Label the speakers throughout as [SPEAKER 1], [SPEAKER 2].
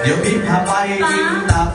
[SPEAKER 1] เดี๋ยวพี่พาไปกินตับ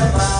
[SPEAKER 1] Sabah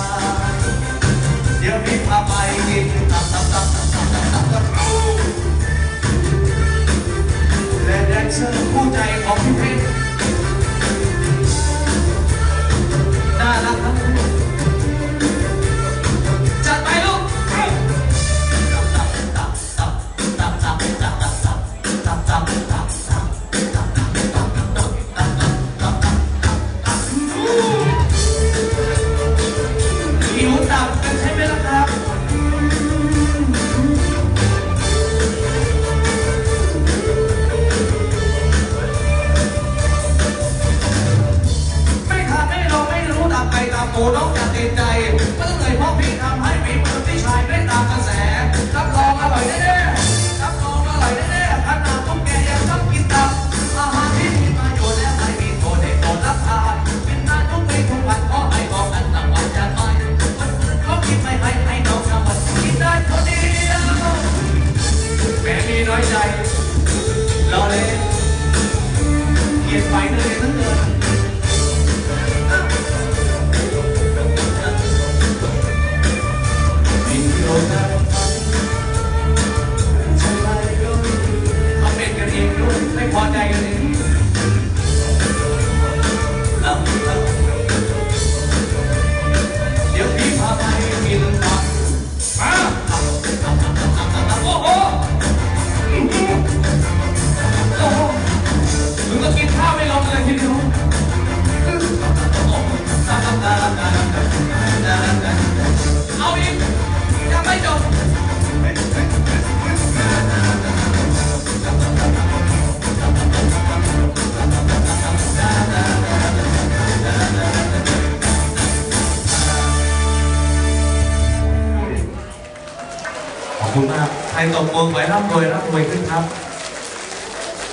[SPEAKER 1] คุณมาก ใค
[SPEAKER 2] ร
[SPEAKER 1] ตกมือไว้รับรวยรับรวยขึ้นครับ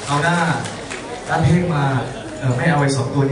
[SPEAKER 1] เอาหน้ารับเพ่งมา เออไม่เอาไอ้สองตัวนี้